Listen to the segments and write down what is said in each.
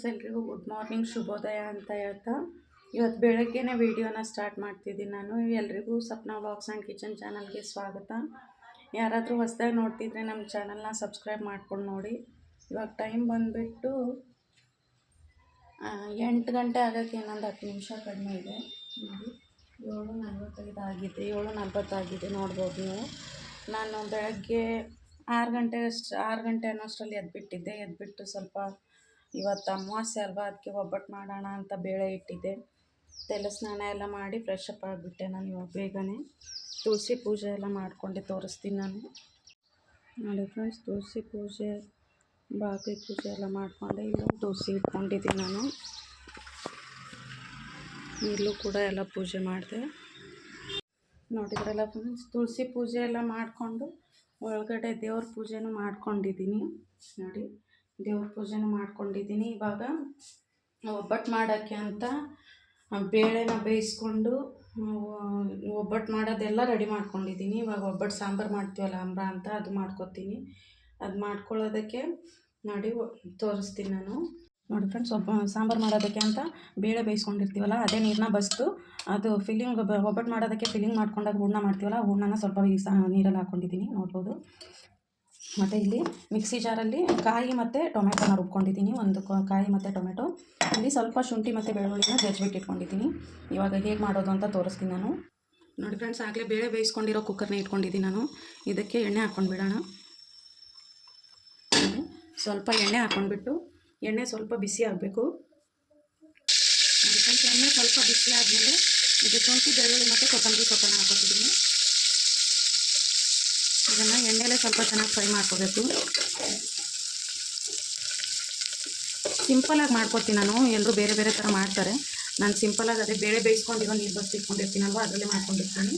Friends ಎಲ್ರಿಗೂ good morning, ಶುಭೋದಯ ಅಂತ ಹೇಳ್ತಾ. ಇವತ್ತು ಬೆಳಗ್ಗೆನೇ ವಿಡಿಯೋನ ಸ್ಟಾರ್ಟ್ ಮಾಡ್ತಿದ್ದೀನಿ ನಾನು. ಎಲ್ರಿಗೂ ಸಪ್ನಾ ವ್ಲಾಗ್ಸ್ ಆ್ಯಂಡ್ ಕಿಚನ್ ಚಾನಲ್ಗೆ ಸ್ವಾಗತ. ಯಾರಾದರೂ ಹೊಸ್ದಾಗಿ ನೋಡ್ತಿದ್ರೆ ನಮ್ಮ ಚಾನಲ್ನ ಸಬ್ಸ್ಕ್ರೈಬ್ ಮಾಡ್ಕೊಂಡು ನೋಡಿ. ಇವಾಗ ಟೈಮ್ ಬಂದುಬಿಟ್ಟು ಎಂಟು ಗಂಟೆ ಆಗೋಕ್ಕೆ ಇನ್ನೊಂದು ಹತ್ತು ನಿಮಿಷ ಕಡಿಮೆ ಇದೆ. ಏಳು ನಲ್ವತ್ತೈದು ಆಗಿದೆ, ಏಳು ನಲ್ವತ್ತಾಗಿದೆ ನೋಡ್ಬೋದು ನೀವು. ನಾನು ಬೆಳಗ್ಗೆ ಆರು ಗಂಟೆ ಅಷ್ಟು, ಆರು ಗಂಟೆ ಅನ್ನೋಷ್ಟರಲ್ಲಿ ಎದ್ಬಿಟ್ಟಿದ್ದೆ. ಎದ್ಬಿಟ್ಟು ಸ್ವಲ್ಪ ಇವತ್ತು ಅಮಾವಾಸ್ಯ ಅಲ್ವಾ? ಅದಕ್ಕೆ ಒಬ್ಬಟ್ಟು ಮಾಡೋಣ ಅಂತ ಬೇಳೆ ಇಟ್ಟಿದ್ದೆ. ತಲೆ ಸ್ನಾನ ಎಲ್ಲ ಮಾಡಿ ಫ್ರೆಶ್ ಅಪ್ ಆಗಿಬಿಟ್ಟೆ ನಾನು ಇವಾಗ ಬೇಗನೆ. ತುಳಸಿ ಪೂಜೆ ಎಲ್ಲ ಮಾಡಿಕೊಂಡೆ, ತೋರಿಸ್ತೀನಿ ನಾನು. ನೋಡಿ ಫ್ರೆಂಡ್ಸ್ ತುಳಸಿ ಪೂಜೆ ಬಾಕಿ ಪೂಜೆ ಎಲ್ಲ ಮಾಡಿಕೊಂಡೆ. ಇವಾಗ ತುಳಸಿ ಇಟ್ಕೊಂಡಿದ್ದೀನಿ ನಾನು. ಇಲ್ಲೂ ಕೂಡ ಎಲ್ಲ ಪೂಜೆ ಮಾಡಿದೆ. ನೋಡಿದ್ರಲ್ಲ ಫ್ರೆಂಡ್ಸ್ ತುಳಸಿ ಪೂಜೆ ಎಲ್ಲ ಮಾಡಿಕೊಂಡು ಒಳಗಡೆ ದೇವ್ರ ಪೂಜೆನೂ ಮಾಡ್ಕೊಂಡಿದ್ದೀನಿ. ನೋಡಿ. ದೇವ್ರ ಪೂಜೆನೂ ಮಾಡ್ಕೊಂಡಿದ್ದೀನಿ ಇವಾಗ. ಒಬ್ಬಟ್ಟು ಮಾಡೋಕ್ಕೆ ಅಂತ ಬೇಳೆನ ಬೇಯಿಸ್ಕೊಂಡು ಒಬ್ಬಟ್ಟು ಮಾಡೋದೆಲ್ಲ ರೆಡಿ ಮಾಡ್ಕೊಂಡಿದ್ದೀನಿ. ಇವಾಗ ಒಬ್ಬಟ್ಟು ಸಾಂಬಾರು ಮಾಡ್ತೀವಲ್ಲ ಅಂಬ್ರ ಅಂತ, ಅದು ಮಾಡ್ಕೊತೀನಿ. ಅದು ಮಾಡ್ಕೊಳ್ಳೋದಕ್ಕೆ ನೋಡಿ ತೋರಿಸ್ತೀನಿ ನಾನು. ನೋಡಿ ಫ್ರೆಂಡ್ಸ್ ಒಬ್ಬ ಸಾಂಬಾರು ಮಾಡೋದಕ್ಕೆ ಅಂತ ಬೇಳೆ ಬೇಯಿಸ್ಕೊಂಡಿರ್ತೀವಲ್ಲ, ಅದೇ ನೀರನ್ನ ಬಸ್ತು ಅದು ಫಿಲ್ಲಿಂಗ್ ಒಬ್ಬಟ್ಟು ಮಾಡೋದಕ್ಕೆ ಫಿಲ್ಲಿಂಗ್ ಮಾಡ್ಕೊಂಡಾಗ ಹೂರ್ಣ ಮಾಡ್ತೀವಲ್ಲ ಹೂರ್ಣನ ಸ್ವಲ್ಪ ಈ ನೀರಲ್ಲಿ ಹಾಕ್ಕೊಂಡಿದ್ದೀನಿ ನೋಡ್ಬೋದು. ಮತ್ತು ಇಲ್ಲಿ ಮಿಕ್ಸಿ ಜಾರಲ್ಲಿ ಕಾಯಿ ಮತ್ತು ಟೊಮೆಟೊನ ರುಬ್ಕೊಂಡಿದ್ದೀನಿ. ಒಂದು ಕಾಯಿ ಮತ್ತು ಟೊಮೆಟೊ. ಇಲ್ಲಿ ಸ್ವಲ್ಪ ಶುಂಠಿ ಮತ್ತು ಬೆಳ್ಳುಳ್ಳಿನ ಜಜ್ಬಿಟ್ಟು ಇಟ್ಕೊಂಡಿದ್ದೀನಿ. ಇವಾಗ ಹೇಗೆ ಮಾಡೋದು ಅಂತ ತೋರಿಸ್ತೀನಿ ನಾನು. ನೋಡಿ ಫ್ರೆಂಡ್ಸ್ ಆಗಲೇ ಬೇಳೆ ಬೇಯಿಸ್ಕೊಂಡಿರೋ ಕುಕ್ಕರ್ನ ಇಟ್ಕೊಂಡಿದ್ದೀನಿ ನಾನು. ಇದಕ್ಕೆ ಎಣ್ಣೆ ಹಾಕ್ಕೊಂಡ್ಬಿಡೋಣ ನೋಡಿ, ಸ್ವಲ್ಪ ಎಣ್ಣೆ ಹಾಕ್ಕೊಂಡ್ಬಿಟ್ಟು ಎಣ್ಣೆ ಸ್ವಲ್ಪ ಬಿಸಿ ಆಗಬೇಕು. ಫ್ರೆಂಡ್ಸ್ ಎಣ್ಣೆ ಸ್ವಲ್ಪ ಬಿಸಿ ಆದಮೇಲೆ ಇದು ಶುಂಠಿ ಬೆಳ್ಳುಳ್ಳಿ ಮತ್ತು ಕೊತ್ತಂಬರಿ ಸೊಪ್ಪನ್ನು ಹಾಕೋತಿದ್ದೀನಿ ಇದನ್ನು ಸ್ವಲ್ಪ ಚೆನ್ನಾಗಿ ಫ್ರೈ ಮಾಡ್ಕೋಬೇಕು. ಸಿಂಪಲಾಗಿ ಮಾಡ್ಕೊತೀನಿ ನಾನು ಎಲ್ಲರೂ ಬೇರೆ ಬೇರೆ ಥರ ಮಾಡ್ತಾರೆ. ನಾನು ಸಿಂಪಲಾಗಿ ಅದೇ ಬೇಳೆ ಬೇಯಿಸ್ಕೊಂಡಿರೋ ನೀರು ಬಸ್ ಇಟ್ಕೊಂಡಿರ್ತೀನಲ್ವ, ಅದರಲ್ಲೇ ಮಾಡ್ಕೊಂಡಿರ್ತೀನಿ.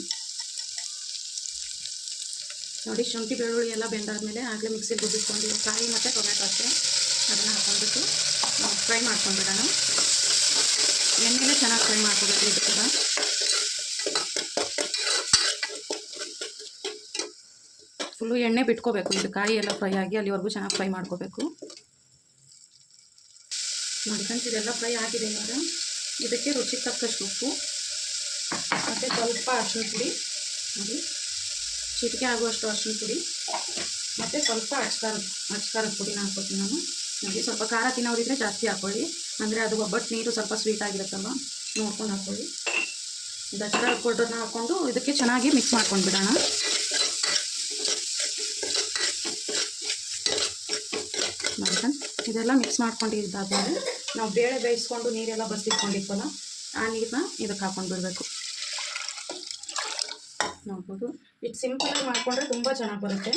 ನೋಡಿ, ಶುಂಠಿ ಬೆಳ್ಳುಳ್ಳಿ ಎಲ್ಲ ಬೆಂದಾದ್ಮೇಲೆ ಆಗಲೇ ಮಿಕ್ಸಿಗೆ ರುಬ್ಬಿಟ್ಕೊಂಡಿರೋ ಕಾಯಿ ಮತ್ತು ಟೊಮೆಟೊ ಅಷ್ಟೇ. ಅದನ್ನು ಹಾಕ್ಕೊಂಡ್ಬಿಟ್ಟು ಫ್ರೈ ಮಾಡ್ಕೊಂಡ್ಬಿಡೋಣ. ಎಣ್ಣೆಲೇ ಚೆನ್ನಾಗಿ ಫ್ರೈ ಮಾಡ್ಕೋಬೇಕು ಇದು ಕೂಡ ಫುಲ್ಲು ಎಣ್ಣೆ ಬಿಟ್ಕೋಬೇಕು ಇದು ಕಾಯಿ ಎಲ್ಲ ಫ್ರೈ ಆಗಿ ಅಲ್ಲಿವರೆಗೂ ಚೆನ್ನಾಗಿ ಫ್ರೈ ಮಾಡ್ಕೋಬೇಕು. ನೋಡಿ ಇದೆಲ್ಲ ಫ್ರೈ ಆಗಿದೆ ಇವಾಗ. ಇದಕ್ಕೆ ರುಚಿಗೆ ತಕ್ಕಷ್ಟು ಉಪ್ಪು, ಮತ್ತು ಸ್ವಲ್ಪ ಅರ್ಶಿನ ಪುಡಿ, ನೋಡಿ. ಚಿಟಿಕೆ ಆಗುವಷ್ಟು ಅರ್ಶಿನ ಪುಡಿ, ಮತ್ತು ಸ್ವಲ್ಪ ಅಚ್ಕಾರ ಅಚ್ಕಾರದ ಪುಡಿನ ಹಾಕ್ಕೊತೀನಿ ನಾನು. ನೋಡಿ, ಸ್ವಲ್ಪ ಖಾರ ತಿನ್ನೋರಿದ್ರೆ ಜಾಸ್ತಿ ಹಾಕ್ಕೊಳ್ಳಿ ಅಂದರೆ ಅದು ಒಬ್ಬಟ್ಟು ನೀರು ಸ್ವಲ್ಪ ಸ್ವೀಟ್ ಆಗಿರುತ್ತಲ್ವ? ನೋಡ್ಕೊಂಡು ಹಾಕ್ಕೊಳ್ಳಿ ದಸರಾ ಪೌಡ್ರನ್ನ ಹಾಕ್ಕೊಂಡು ಇದಕ್ಕೆ ಚೆನ್ನಾಗಿ ಮಿಕ್ಸ್ ಮಾಡ್ಕೊಂಡು ಬಿಡೋಣ ನೋಡಿ ಫ್ರೆಂಡ್ಸ್ ಇದೆಲ್ಲ ಮಿಕ್ಸ್ ಮಾಡ್ಕೊಂಡಿದ್ದಾದ್ಮೇಲೆ ನಾವು ಬೇಳೆ ಬೇಯಿಸ್ಕೊಂಡು ನೀರೆಲ್ಲ ಬಸ್ದಿಟ್ಕೊಂಡಿರ್ತೀವಲ್ಲ ಆ ನೀರನ್ನ ಇದಕ್ಕೆ ಹಾಕೊಂಡು ಬಿಡಬೇಕು ನೋಡ್ಬೋದು. ಇದು ಸಿಂಪಲಾಗಿ ಮಾಡಿಕೊಂಡ್ರೆ ತುಂಬ ಚೆನ್ನಾಗಿ ಬರುತ್ತೆ.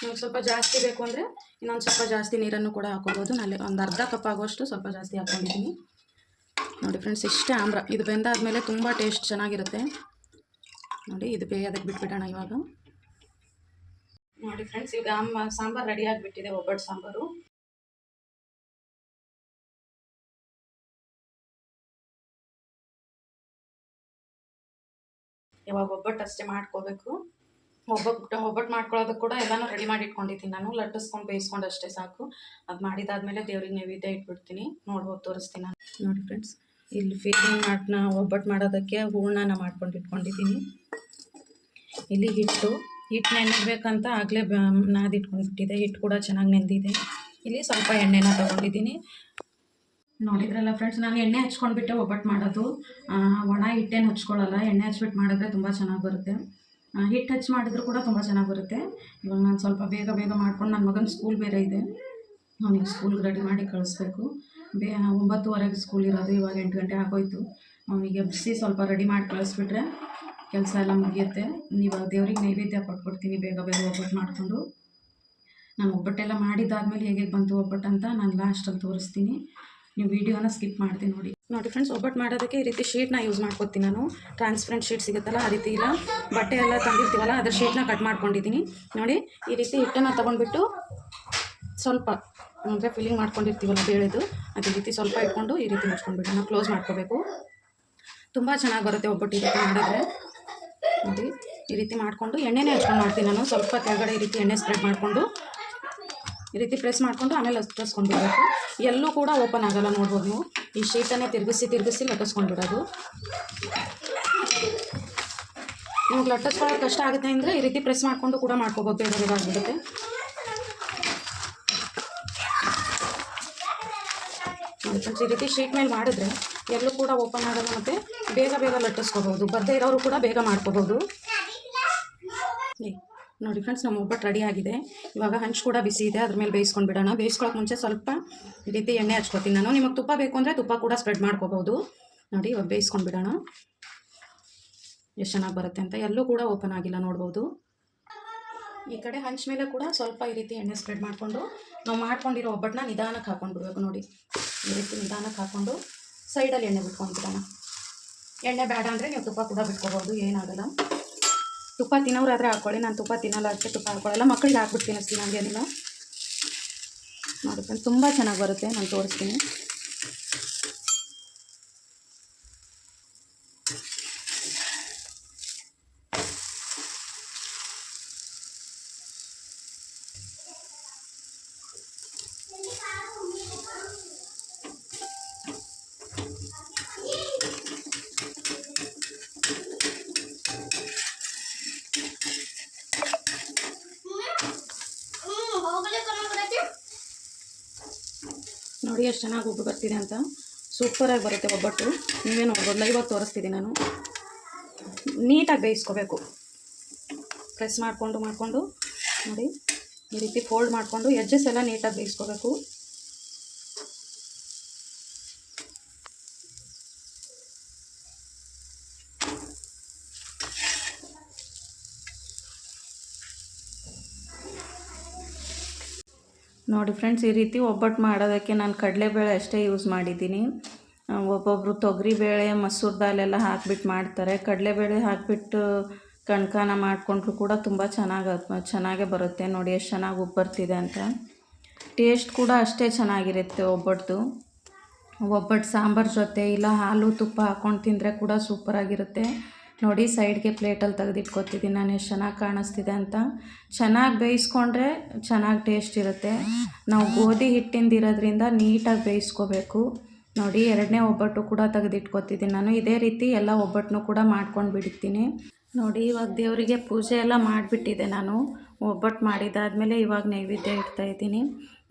ನಿಮ್ಗೆ ಸ್ವಲ್ಪ ಜಾಸ್ತಿ ಬೇಕು ಅಂದರೆ ಇನ್ನೊಂದು ಸ್ವಲ್ಪ ಜಾಸ್ತಿ ನೀರನ್ನು ಕೂಡ ಹಾಕೋಬೋದು. ನಾಳೆ ಒಂದು ಅರ್ಧ ಕಪ್ ಆಗುವಷ್ಟು ಸ್ವಲ್ಪ ಜಾಸ್ತಿ ಹಾಕೊಂಡಿದ್ದೀನಿ. ನೋಡಿ ಫ್ರೆಂಡ್ಸ್ ಇಷ್ಟೇ ಆಮ್ರ. ಇದು ಬೆಂದಾದ್ಮೇಲೆ ತುಂಬ ಟೇಸ್ಟ್ ಚೆನ್ನಾಗಿರುತ್ತೆ. ನೋಡಿ, ಇದು ಬೇಯೋದಕ್ಕೆ ಬಿಟ್ಬಿಡೋಣ ಇವಾಗ. ನೋಡಿ ಫ್ರೆಂಡ್ಸ್ ಈಗ ಅಮ್ಮ ಸಾಂಬಾರು ರೆಡಿ ಆಗಿಬಿಟ್ಟಿದೆ, ಒಬ್ಬಟ್ಟು ಸಾಂಬಾರು. ಇವಾಗ ಒಬ್ಬಟ್ಟು ಅಷ್ಟೇ ಮಾಡ್ಕೋಬೇಕು. ಒಬ್ಬಟ್ಟು ಒಬ್ಬಟ್ಟು ಮಾಡ್ಕೊಳ್ಳೋದಕ್ಕೆ ಕೂಡ ಎಲ್ಲನೂ ರೆಡಿ ಮಾಡಿ ಇಟ್ಕೊಂಡಿದ್ದೀನಿ ನಾನು. ಲಟ್ಟಿಸ್ಕೊಂಡು ಬೇಯಿಸ್ಕೊಂಡು ಅಷ್ಟೇ ಸಾಕು. ಅದು ಮಾಡಿದಾದ್ಮೇಲೆ ದೇವ್ರಿಗೆ ನೈವೇದ್ಯ ಇಟ್ಬಿಡ್ತೀನಿ. ನೋಡ್ಬೋದು, ತೋರಿಸ್ತೀನಿ ನಾನು. ನೋಡಿ ಫ್ರೆಂಡ್ಸ್ ಇಲ್ಲಿ ಫೀಲಿಂಗ್ ಮಾಡನ್ನ ಒಬ್ಬಟ್ಟು ಮಾಡೋದಕ್ಕೆ ಹೂರ್ಣನ ಮಾಡ್ಕೊಂಡು ಇಟ್ಕೊಂಡಿದ್ದೀನಿ. ಇಲ್ಲಿ ಹಿಟ್ಟು ಹಿಟ್ಟು ನೆನೆಬೇಕಂತ ಆಗಲೇ ನಾದಿಟ್ಕೊಂಡ್ಬಿಟ್ಟಿದೆ. ಹಿಟ್ಟು ಕೂಡ ಚೆನ್ನಾಗಿ ನೆಂದಿದೆ ಇಲ್ಲಿ ಸ್ವಲ್ಪ ಎಣ್ಣೆನ ತೊಗೊಂಡಿದ್ದೀನಿ. ನೋಡಿದ್ರಲ್ಲ ಫ್ರೆಂಡ್ಸ್ ನಾನು ಎಣ್ಣೆ ಹಚ್ಕೊಂಡ್ಬಿಟ್ಟೆ ಒಬ್ಬಟ್ಟು ಮಾಡೋದು. ಒಣ ಹಿಟ್ಟೇನು ಹಚ್ಕೊಳ್ಳಲ್ಲ. ಎಣ್ಣೆ ಹಚ್ಬಿಟ್ಟು ಮಾಡಿದ್ರೆ ತುಂಬ ಚೆನ್ನಾಗಿ ಬರುತ್ತೆ. ಹಿಟ್ಟು ಹಚ್ಚಿ ಮಾಡಿದ್ರು ಕೂಡ ತುಂಬ ಚೆನ್ನಾಗಿ ಬರುತ್ತೆ. ಇವಾಗ ನಾನು ಸ್ವಲ್ಪ ಬೇಗ ಬೇಗ ಮಾಡ್ಕೊಂಡು ನನ್ನ ಮಗನ ಸ್ಕೂಲ್ ಬೇರೆ ಇದೆ. ಅವನಿಗೆ ಸ್ಕೂಲ್ಗೆ ರೆಡಿ ಮಾಡಿ ಕಳಿಸ್ಬೇಕು. ಬೇ ಒಂಬತ್ತುವರೆಗೆ ಸ್ಕೂಲ್ ಇರೋದು. ಇವಾಗ ಎಂಟು ಗಂಟೆ ಆಗೋಯ್ತು. ಅವನಿಗೆ ಬಿಸಿ ಸ್ವಲ್ಪ ರೆಡಿ ಮಾಡಿ ಕಳಿಸ್ಬಿಟ್ರೆ ಕೆಲಸ ಎಲ್ಲ ಮುಗಿಯುತ್ತೆ. ನೀವು ದೇವ್ರಿಗೆ ನೈವೇದ್ಯ ಕೊಟ್ಬಿಡ್ತೀನಿ, ಬೇಗ ಬೇಗ ಒಬ್ಬಟ್ಟು ಮಾಡಿಕೊಂಡು. ನಾನು ಒಬ್ಬಟ್ಟೆಲ್ಲ ಮಾಡಿದ್ದಾದ್ಮೇಲೆ ಹೇಗೆ ಬಂತು ಒಬ್ಬಟ್ಟು ಅಂತ ನಾನು ಲಾಸ್ಟಲ್ಲಿ ತೋರಿಸ್ತೀನಿ. ನೀವು ವಿಡಿಯೋನ ಸ್ಕಿಪ್ ಮಾಡ್ತೀನಿ ನೋಡಿ. ನೋಡಿ ಫ್ರೆಂಡ್ಸ್ ಒಬ್ಬಟ್ಟು ಮಾಡೋದಕ್ಕೆ ಈ ರೀತಿ ಶೀಟ್ನ ಯೂಸ್ ಮಾಡ್ಕೊತೀನಿ ನಾನು. ಟ್ರಾನ್ಸ್ಪರೆಂಟ್ ಶೀಟ್ ಸಿಗುತ್ತಲ್ಲ, ಆ ರೀತಿ ಇಲ್ಲ. ಬಟ್ಟೆ ಎಲ್ಲ ತಂದಿರ್ತೀವಲ್ಲ, ಅದರ ಶೀಟ್ನ ಕಟ್ ಮಾಡ್ಕೊಂಡಿದ್ದೀನಿ. ನೋಡಿ, ಈ ರೀತಿ ಹಿಟ್ಟನ್ನು ತೊಗೊಂಡ್ಬಿಟ್ಟು ಸ್ವಲ್ಪ, ಅಂದರೆ ಫಿಲ್ಲಿಂಗ್ ಮಾಡ್ಕೊಂಡಿರ್ತೀವಲ್ಲ ಬೇಳೆದು, ಅದೇ ರೀತಿ ಸ್ವಲ್ಪ ಇಟ್ಕೊಂಡು ಈ ರೀತಿ ಮುಚ್ಕೊಂಡ್ಬಿಡೋಣ ಕ್ಲೋಸ್ ಮಾಡ್ಕೋಬೇಕು. ತುಂಬ ಚೆನ್ನಾಗಿ ಬರುತ್ತೆ ಒಬ್ಬಟ್ಟು ಈ ರೀತಿ ಮಾಡಿದರೆ. ನೋಡಿ, ಈ ರೀತಿ ಮಾಡಿಕೊಂಡು ಎಣ್ಣೆನೇ ಹಚ್ಕೊಂಡು ಮಾಡ್ತೀನಿ ನಾನು. ಸ್ವಲ್ಪ ಕೆಳಗಡೆ ಈ ರೀತಿ ಎಣ್ಣೆ ಸ್ಪ್ರೆಡ್ ಮಾಡಿಕೊಂಡು, ಈ ರೀತಿ ಪ್ರೆಸ್ ಮಾಡಿಕೊಂಡು ಆಮೇಲೆ ಲಟ್ಟಿಸ್ಕೊಂಡು ಬಿಡಬೇಕು ಎಲ್ಲೂ ಕೂಡ ಓಪನ್ ಆಗೋಲ್ಲ ನೋಡ್ಬೋದು ನೀವು. ಈ ಶೀಟನ್ನೇ ತಿರುಗಿಸಿ ತಿರುಗಿಸಿ ಲಟ್ಟಿಸ್ಕೊಂಡು ಬಿಡೋದು. ನಿಮ್ಗೆ ಲಟ್ಟಿಸ್ಕೊಳ್ಳೋಕೆ ಕಷ್ಟ ಆಗುತ್ತೆ ಅಂದರೆ ಈ ರೀತಿ ಪ್ರೆಸ್ ಮಾಡಿಕೊಂಡು ಕೂಡ ಮಾಡ್ಕೋಬೋದು. ಬೇರೆ ಬೇಗ ಆಗಿಬಿಡುತ್ತೆ. ಫ್ರೆಂಡ್ಸ್ ಈ ರೀತಿ ಶೀಟ್ ಮೇಲೆ ಮಾಡಿದ್ರೆ ಎಲ್ಲೂ ಕೂಡ ಓಪನ್ ಆಗಲ್ಲ ಮತ್ತು ಬೇಗ ಬೇಗ ಲಟ್ಟಿಸ್ಕೋಬೋದು ಬರದೇ ಇರೋರು ಕೂಡ ಬೇಗ ಮಾಡ್ಕೋಬೋದು ನೋಡಿ ಫ್ರೆಂಡ್ಸ್ ನಮ್ಮ ಒಬ್ಬಟ್ಟು ರೆಡಿ ಆಗಿದೆ. ಇವಾಗ ಹಂಚು ಕೂಡ ಬಿಸಿ ಇದೆ. ಅದ್ರ ಮೇಲೆ ಬೇಯಿಸ್ಕೊಂಡು ಬಿಡೋಣ. ಬೇಯಿಸ್ಕೊಳಕ್ಕೆ ಮುಂಚೆ ಸ್ವಲ್ಪ ಈ ರೀತಿ ಎಣ್ಣೆ ಹಚ್ಕೋತೀನಿ ನಾನು. ನಿಮಗೆ ತುಪ್ಪ ಬೇಕು ಅಂದರೆ ತುಪ್ಪ ಕೂಡ ಸ್ಪ್ರೆಡ್ ಮಾಡ್ಕೋಬೋದು ನೋಡಿ, ಇವಾಗ ಬೇಯಿಸ್ಕೊಂಡು ಬಿಡೋಣ. ಎಷ್ಟು ಚೆನ್ನಾಗಿ ಬರುತ್ತೆ ಅಂತ. ಎಲ್ಲೂ ಕೂಡ ಓಪನ್ ಆಗಿಲ್ಲ, ನೋಡ್ಬೋದು. ಈ ಕಡೆ ಹಂಚ್ ಮೇಲೆ ಕೂಡ ಸ್ವಲ್ಪ ಈ ರೀತಿ ಎಣ್ಣೆ ಸ್ಪ್ರೆಡ್ ಮಾಡಿಕೊಂಡು ನಾವು ಮಾಡ್ಕೊಂಡಿರೋ ಒಬ್ಬಟ್ಟನ್ನ ನಿಧಾನಕ್ಕೆ ಹಾಕೊಂಡು ಬಿಡಬೇಕು ನೋಡಿ. ಈ ರೀತಿ ನಿಧಾನಕ್ಕೆ ಹಾಕ್ಕೊಂಡು ಸೈಡಲ್ಲಿ ಎಣ್ಣೆ ಬಿಟ್ಕೊಂಡ್ಬಿಡೋಣ ಎಣ್ಣೆ ಬೇಡ ಅಂದರೆ ನೀವು ತುಪ್ಪ ಕೂಡ ಬಿಟ್ಕೋಬೋದು, ಏನಾಗಲ್ಲ. ತುಪ್ಪ ತಿನ್ನೋರಾದರೆ ಹಾಕ್ಕೊಳ್ಳಿ ನಾನು ತುಪ್ಪ ತಿನ್ನಲ್ಲ ಅದಕ್ಕೆ ತುಪ್ಪ ಹಾಕ್ಕೊಳ್ಳಲ್ಲ ಮಕ್ಕಳಿಗೆ ಹಾಕ್ಬಿಡ್ತೀನಿ ತಿನ್ನಿಸ್ತೀನಿ ಹಂಗೇನಿಲ್ಲ ನೋಡಿ, ತುಂಬ ಚೆನ್ನಾಗಿ ಬರುತ್ತೆ, ನಾನು ತೋರಿಸ್ತೀನಿ. ನೋಡಿ ಎಷ್ಟು ಚೆನ್ನಾಗಿ ಉಬ್ಬು ಬರ್ತಿದೆ ಅಂತ. ಸೂಪರಾಗಿ ಬರುತ್ತೆ ಒಬ್ಬಟ್ಟು. ನೀವೇ ನೋಡ್ಬೋದು ಲೈವಾಗಿ ತೋರಿಸ್ತಿದ್ದೀನಿ ನಾನು. ನೀಟಾಗಿ ಬೇಯಿಸ್ಕೋಬೇಕು. ಪ್ರೆಸ್ ಮಾಡಿಕೊಂಡು ಮಾಡಿಕೊಂಡು, ನೋಡಿ. ಈ ರೀತಿ ಫೋಲ್ಡ್ ಮಾಡಿಕೊಂಡು ಎಜ್ಜಸ್ ಎಲ್ಲ ನೀಟಾಗಿ ಬೇಯಿಸ್ಕೋಬೇಕು. ನೋಡಿ ಫ್ರೆಂಡ್ಸ್ ಈ ರೀತಿ ಒಬ್ಬಟ್ಟು ಮಾಡೋದಕ್ಕೆ ನಾನು ಕಡಲೆಬೇಳೆ ಅಷ್ಟೇ ಯೂಸ್ ಮಾಡಿದ್ದೀನಿ. ಒಬ್ಬೊಬ್ಬರು ತೊಗರಿಬೇಳೆ ಮಸೂರು ದಾಲ್ ಎಲ್ಲ ಹಾಕ್ಬಿಟ್ಟು ಮಾಡ್ತಾರೆ. ಕಡಲೆಬೇಳೆ ಹಾಕಿಬಿಟ್ಟು ಕಣ್ಕಾನ ಮಾಡಿಕೊಂಡ್ರು ಕೂಡ ತುಂಬ ಚೆನ್ನಾಗಿ, ಚೆನ್ನಾಗೇ ಬರುತ್ತೆ. ನೋಡಿ ಎಷ್ಟು ಚೆನ್ನಾಗಿ ಉಬ್ಬರ್ತಿದೆ ಬರ್ತಿದೆ ಅಂತ. ಟೇಸ್ಟ್ ಕೂಡ ಅಷ್ಟೇ ಚೆನ್ನಾಗಿರುತ್ತೆ ಒಬ್ಬಟ್ಟು ಒಬ್ಬಟ್ಟು ಸಾಂಬಾರು ಜೊತೆ ಇಲ್ಲ ಹಾಲು ತುಪ್ಪ ಹಾಕ್ಕೊಂಡು ತಿಂದರೆ ಕೂಡ ಸೂಪರಾಗಿರುತ್ತೆ ನೋಡಿ ಸೈಡ್ಗೆ ಪ್ಲೇಟಲ್ಲಿ ತೆಗೆದಿಟ್ಕೊತಿದ್ದೀನಿ, ನಾನು ಎಷ್ಟು ಚೆನ್ನಾಗಿ ಕಾಣಿಸ್ತಿದೆ ಅಂತ. ಚೆನ್ನಾಗಿ ಬೇಯಿಸ್ಕೊಂಡ್ರೆ ಚೆನ್ನಾಗಿ ಟೇಸ್ಟ್ ಇರುತ್ತೆ. ನಾವು ಗೋಧಿ ಹಿಟ್ಟಿಂದ ಇರೋದ್ರಿಂದ ನೀಟಾಗಿ ಬೇಯಿಸ್ಕೋಬೇಕು. ನೋಡಿ, ಎರಡನೇ ಒಬ್ಬಟ್ಟು ಕೂಡ ತೆಗೆದಿಟ್ಕೊತಿದ್ದೀನಿ ನಾನು. ಇದೇ ರೀತಿ ಎಲ್ಲ ಒಬ್ಬಟ್ಟನ್ನು ಕೂಡ ಮಾಡ್ಕೊಂಡು ಬಿಡ್ತೀನಿ. ನೋಡಿ, ಇವಾಗ ದೇವರಿಗೆ ಪೂಜೆ ಎಲ್ಲ ಮಾಡಿಬಿಟ್ಟಿದೆ ನಾನು. ಒಬ್ಬಟ್ಟು ಮಾಡಿದಾದ್ಮೇಲೆ ಇವಾಗ ನೈವೇದ್ಯ ಇಡ್ತಾ ಇದ್ದೀನಿ.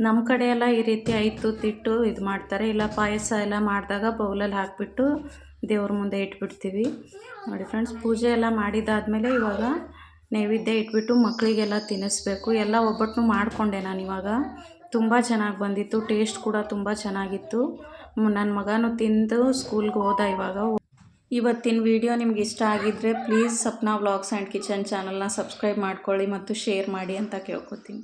ನಮ್ಮ ಕಡೆ ಎಲ್ಲ ಈ ರೀತಿ ಐದು ತಿಟ್ಟು ಇದು ಮಾಡ್ತಾರೆ. ಇಲ್ಲ ಪಾಯಸ ಎಲ್ಲ ಮಾಡಿದಾಗ ಬೌಲಲ್ಲಿ ಹಾಕಿಬಿಟ್ಟು ದೇವ್ರ ಮುಂದೆ ಇಟ್ಬಿಡ್ತೀವಿ. ನೋಡಿ ಫ್ರೆಂಡ್ಸ್ ಪೂಜೆ ಎಲ್ಲ ಮಾಡಿದಾದಮೇಲೆ ಇವಾಗ ನೈವೇದ್ಯ ಇಟ್ಬಿಟ್ಟು ಮಕ್ಕಳಿಗೆಲ್ಲ ತಿನ್ನಿಸ್ಬೇಕು ಎಲ್ಲ ಒಬ್ಬಟ್ಟು ಮಾಡಿಕೊಂಡೆ ನಾನು ಇವಾಗ. ತುಂಬ ಚೆನ್ನಾಗಿ ಬಂದಿತ್ತು. ಟೇಸ್ಟ್ ಕೂಡ ತುಂಬ ಚೆನ್ನಾಗಿತ್ತು. ನನ್ನ ಮಗನೂ ತಿಂದು ಸ್ಕೂಲ್ಗೆ ಹೋದ ಇವಾಗ. ಇವತ್ತಿನ ವಿಡಿಯೋ ನಿಮ್ಗೆ ಇಷ್ಟ ಆಗಿದ್ದರೆ please Sapna vlogs and kitchen ಚಾನಲ್ನ ಸಬ್ಸ್ಕ್ರೈಬ್ ಮಾಡ್ಕೊಳ್ಳಿ ಮತ್ತು ಶೇರ್ ಮಾಡಿ ಅಂತ ಕೇಳ್ಕೊತೀನಿ.